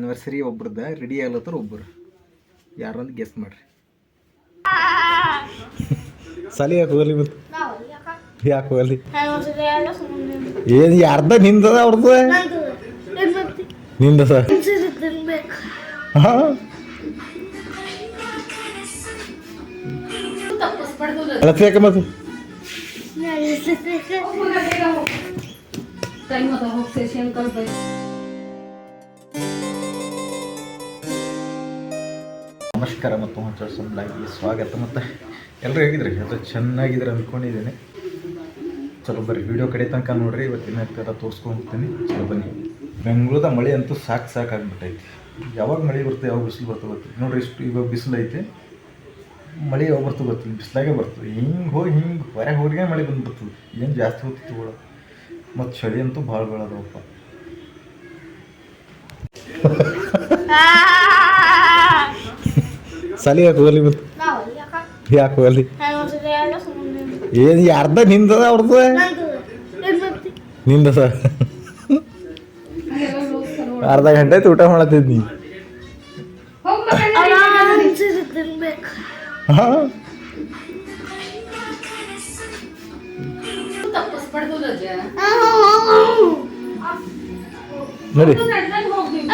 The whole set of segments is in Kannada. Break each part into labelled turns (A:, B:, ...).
A: ಆ್ಯನಿವರ್ಸರಿ ಒಬ್ರದ ರೆಡಿ ಆಗ್ಲತ್ತಾರ ಒಬ್ಬರು ಯಾರನ್ನ ಗೆಸ್ ಮಾಡ್ರಿ. ಸಲಿ ಯಾಕೆ ಹೋಗಲಿ ಮತ್ತು ಯಾಕೆ ಹೋಗಲಿ? ಏನು ಯಾರ್ದ ನಿಂದದ ಅವ್ರದ್ದು ನಿಂದದ? ಹಾಂ? ಅಳತೆ ಯಾಕೆ ಮತ್ತು.
B: ಸೆಷನ್ ಕಲ್ಬೇಕು
A: ನಮಸ್ಕಾರ ಮತ್ತು ಹೊಸ ಲೈವ್ಗೆ ಸ್ವಾಗತ. ಮತ್ತು ಎಲ್ಲರೂ ಹೇಗಿದ್ರಿ ಅದು ಚೆನ್ನಾಗಿದ್ರೆ ಅಂದ್ಕೊಂಡಿದ್ದೀನಿ. ಚಲೋ ಬರ್ರಿ. ವಿಡಿಯೋ ಕಡೆ ತನಕ ನೋಡ್ರಿ, ಇವತ್ತಿನ ಥರ ತೋರಿಸ್ಕೊಂಡು ಚಲೋ ಬನ್ನಿ. ಬೆಂಗಳೂರದ ಮಳೆ ಅಂತೂ ಸಾಕು ಸಾಕಾಗ್ಬಿಟ್ಟೈತಿ ಯಾವಾಗ ಮಳೆ ಬರ್ತದೆ ಯಾವಾಗ ಬಿಸಿಲು ಬರ್ತದೆ ಗೊತ್ತಿಲ್ಲ. ನೋಡ್ರಿ, ಇಷ್ಟು ಇವಾಗ ಬಿಸಿಲು ಐತೆ. ಮಳೆ ಯಾವಾಗ ಬರ್ತದೆ ಗೊತ್ತಿಲ್ಲ. ಬಿಸಿಲಾಗೆ ಬರ್ತದೆ. ಹಿಂಗೆ ಹೋಗಿ, ಹಿಂಗೆ ಹೊರಗೆ ಹೋಗಿ ಮಳೆ ಬಂದ್ಬಿಡ್ತದೆ ಏನು ಜಾಸ್ತಿ ಹೋಗ್ತಿತ್ತು ಕೂಡ ಮತ್ತು ಚಳಿ ಅಂತೂ ಭಾಳ ಬೆಳದವಪ್ಪ ಸಾಲಿ ಯಾಕೆ ಹೋಗಲಿ ಮತ್ತೆ? ಯಾಕೆ? ಹೋಗಲಿ? ಏನು ಅರ್ಧ ನಿಂದದ ಅವ್ರದ್ದು ನಿಂದದ? ಅರ್ಧ ಗಂಟೆ ಆಯ್ತು ಊಟ ಮಾಡತ್ತಿದ್ನಿ. ನೋಡಿ.
B: ಹೋಗ್ತೀವಿ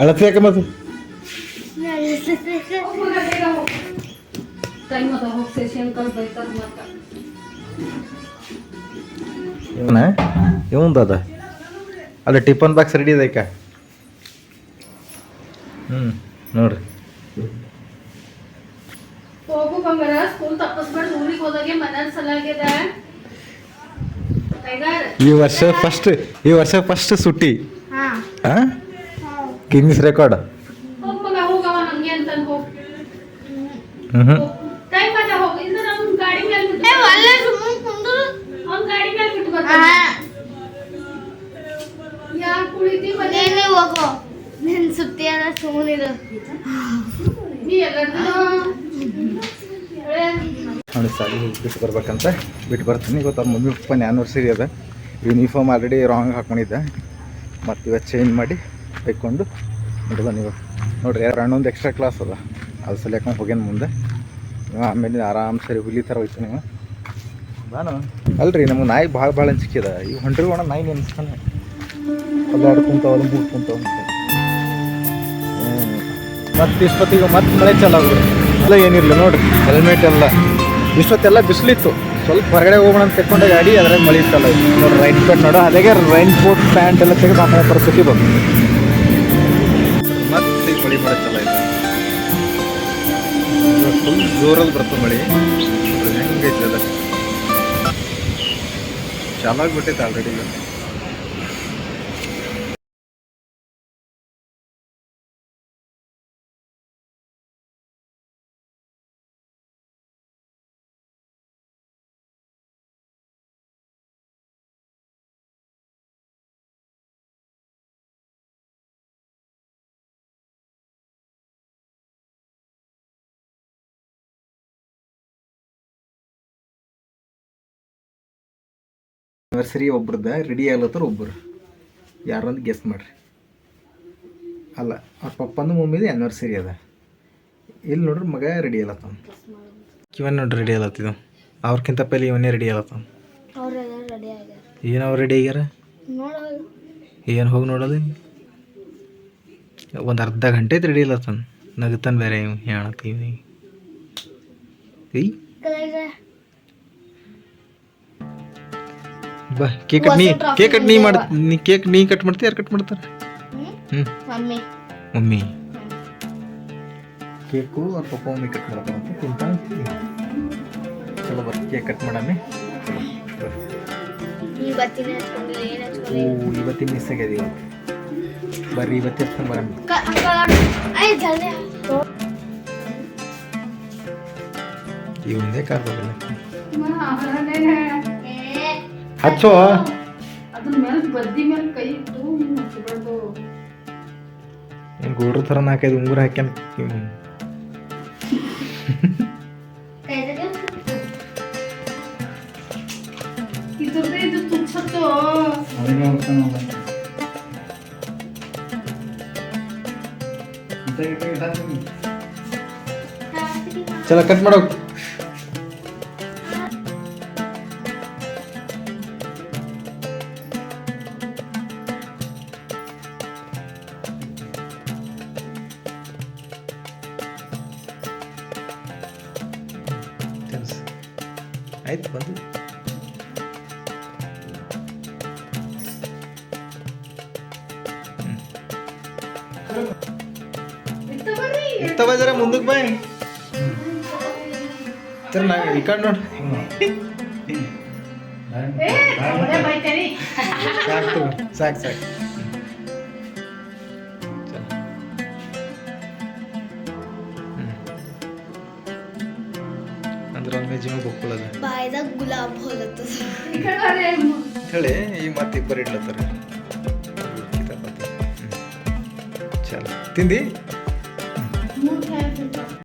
A: ಅಳತೆ ಯಾಕೆ ಮತ್ತು? ಇವನ? ಇವಂದ ಅದ ಅಲ್ಲ ಟಿಫನ್ ಬಾಕ್ಸ್ ರೆಡಿ ಅದಕ್ಕ ಹ್ಞೂ ನೋಡ್ರಿ.
B: ಹೋಗು ಬಂಗಾರ ಸ್ಕೂಲ್ ತಪ್ಪಿಸ್ಬಾರ್ದು ಊರಿಗೆ ಹೋದಾಗೆ ಮನೇಲಿ ಸಲಾಗ್ಯದ
A: ಈ ವರ್ಷ ಫಸ್ಟ್ ಈ ವರ್ಷ ಫಸ್ಟ್ ಸುಟ್ಟಿ. ಹಾಂ. ಕಿನ್ನಿಸ್ ರೆಕಾರ್ಡ್
B: ಹೋಗ್ ಮಗ ಹೋಗವ ಹಂಗೆ ಅಂತ ಹೋಗ್
A: ಹ್ಞೂ ಹ್ಞೂ
B: ಟೈಮ್ ಅದ ಹೋಗಿ ಇಲ್ಲ ನಮ್ಮ ಗಾಡಿ ಮೇಲೆ ಬಿಟ್ಟು ಅವ್ನ ಗಾಡಿ ಮೇಲೆ ಬಿಟ್ಟು ಬರ್ತಾನೆ ಯಾಕೆ ಕುಳಿತಿ ಮನೆ
C: ನಿನ್ ಸುತ್ತಿ ಅದ ಸುಮ್ಮನಿರು
B: ನೀ ಎಲ್ಲರೂ
A: ನೋಡಿ ಸಾಲಿ ಹೋಗಿ ಬಿಟ್ಟು ಬರ್ಬೇಕಂತ ಬಿಟ್ಟು ಬರ್ತೀನಿ. ಇವತ್ತು ಅವ್ರ ಮಮ್ಮಿ ಪಪ್ಪನ ಆ್ಯನಿವರ್ಸರಿ ಅದ. ಯೂನಿಫಾರ್ಮ್ ಆಲ್ರೆಡಿ ರಾಂಗ್ ಹಾಕೊಂಡಿದ್ದೆ ಮತ್ತು ಇವತ್ತು ಚೇಂಜ್ ಮಾಡಿ ತೆಕ್ಕೊಂಡು ನೋಡಿದ ನೀವು. ನೋಡ್ರಿ ಯಾರು ಅಣ್ಣೊಂದು ಎಕ್ಸ್ಟ್ರಾ ಕ್ಲಾಸ್ ಅದ. ಅದು ಹಾಕೊಂಡು ಹೋಗ್ಯಾನ ಮುಂದೆ. ಆಮೇಲೆ ಆರಾಮ್ ಸರಿ ಹುಲಿ ಥರ ಹೋಯ್ತು ನೀವು ನಾನು ಅಲ್ರಿ, ನಮ್ಗೆ ನಾಯಿ ಭಾಳ ಭಾಳ ಅನ್ಸಿಕ್ಕಿದ ಈ ಹೊಂಟ್ರಿ ಒಣ ನಾಯಿ ನೆನ್ಸ್ತಾನೆ ಅಲ್ಲಾಡ್ ಕುಂತಾವ ಅದು ಮೂಡ್ ಕುಂತಾವ ಮತ್ತು ಇಷ್ಟೊತ್ತಿಗೆ ಮತ್ತೆ ಮಳೆ ಚಾಲಾಗ್ರಿ ಎಲ್ಲ ಏನಿರಲಿಲ್ಲ ನೋಡಿರಿ ಹೆಲ್ಮೆಟ್ ಎಲ್ಲ. ಇಷ್ಟೊತ್ತೆಲ್ಲ ಬಿಸಿಲಿತ್ತು. ಸ್ವಲ್ಪ ಹೊರಗಡೆ ಹೋಗೋಣ ಅಂತ ತೆಕ್ಕೊಂಡೆ ಗಾಡಿ, ಅದ್ರಾಗ ಮಳೆ ಇತ್ತಲ್ಲ ನೋಡಿ ರೈನ್ ಕೋಟ್ ನೋಡೋ. ಅದಾಗೆ ರೈನ್ ಕೋಟ್ ಪ್ಯಾಂಟ್ ಎಲ್ಲ ತೆಗೆದು ಹಾಕೋ ಪರಿಸ್ಥಿತಿ ಬಂತು ಮತ್ತೆ ಮಳೆ ಮಳೆ ಚಲ ಫುಲ್ ಜೋರಲ್ಲಿ ಬರ್ತದೆ ಮಳೆ. ಹೆಂಗೈತೆ ಅದ ಬಿಟ್ಟೈತೆ ಆಲ್ರೆಡಿ ಆ್ಯನಿವರ್ಸರಿ ಒಬ್ರದ ರೆಡಿ ಆಗ್ಲತ್ತಾರ ಒಬ್ಬರು ಯಾರೊಂದು ಗೆಸ್ ಮಾಡ್ರಿ. ಅಲ್ಲ ಅವ್ರ ಪಪ್ಪಂದು ಮಮ್ಮಿದು ಆ್ಯನಿವರ್ಸರಿ ಅದ. ಇಲ್ಲಿ ನೋಡ್ರಿ ಮಗ ರೆಡಿ ಆಗ್ಲತ್ತಾನ. ಇವನ್ ನೋಡ್ರಿ ರೆಡಿ ಆಗ್ಲತ್ತಿದ್ದು ಅವ್ರಕ್ಕಿಂತ ಪೈಲೆ ಇವನ್ನೇ ರೆಡಿ ಆಗ್ಲತ್ತಾನ.
C: ಅವ್ರೆಲ್ಲ ರೆಡಿ ಆಗ್ಯಾರ.
A: ಏನು ಅವ್ರು ರೆಡಿ ಆಗ್ಯಾರ? ಏನು ಹೋಗಿ ನೋಡೋದು ಒಂದು ಅರ್ಧ ಗಂಟೆ ಐತೆ ರೆಡಿ ಆಗ್ಲತ್ತಾನ. ನಗತಾನ ಬೇರೆ ಇವ್ ಹೇಳತ್ತೀವಿ. ಏಯ್. ಬಾ ಕೇಕ್ ನೀ ಕೇಕ್ ಕಟ್ ನೀ ಮಾಡ್ ನೀ ಕೇಕ್ ನೀ ಕಟ್ ಮಾಡ್ತೀಯ ಯಾರು ಕಟ್ ಮಾಡ್ತಾರೆ? ಹ್ಞೂ
C: ಮಮ್ಮಿ.
A: ಮಮ್ಮಿ. ಕೇಕು ಅವ್ರ ಪಪ್ಪ ಮಮ್ಮಿ ಕಟ್ ಮಾಡ್ತಾರೆ ತಿಂತಾನೆ ಚಲೋ ಬರ್ರಿ ಕೇಕ್ ಕಟ್ ಮಾಡಮ್ಮಿ
C: ಈ
A: ಓ ಇವತ್ತಿನ ಮಿಸ್ ಆಗ್ಯದ ಬರ್ರಿ ಇವತ್ತು ಎತ್ಕೊಂಡು ಬರಮ್ಮಿ
C: ಐ ಜಲ್ದಿ
A: ಇವಂದೇ ಕಾರ್ಬಲ್ಲ
C: ಏ
A: ಹಚ್ಚೋ
B: ಅದ್ರ ಮೇಲೆ ಬದ್ದಿ ಮೇಲೆ ಕೈ ಇಟ್ಟು
A: ಹಚ್ಚಬಾರ್ದು ಗೋಡ್ರ ಥರ ನಾಲ್ಕೈದು ಉಂಗುರ ಹಾಕ್ಯಾನ
B: ಇದ್ರದ್ದು ಇದು ತುಚ್ಚತ್ತೋ ಅವರಿಗೆ ಹೋಗ್ತಾನೆ
A: ಚಲ ಕಟ್ ಮಾಡೋಕೆ ಆಯ್ತು ಬಂದು ಇರ್ತವ ಜರ ಮುಂದಕ್ಕೆ ಬಾ ಸರ್ ನಾ ಈ ಕಡೆ ನೋಡಿ ಸಾಕು ತಗೋ. ಸಾಕು जेव्हा ಬೊಕ್ಕಳದ
C: ಬಾಯ್ದಾಗ ಗುಲಾಬ್ ಹೊಲತ್ತದ
A: ಹೇಳಿ ಈ ಮತ್ತೆ ಇಬ್ಬರು ಇಡ್ಲತ್ತಾರ ಚಲ ತಿಂದಿ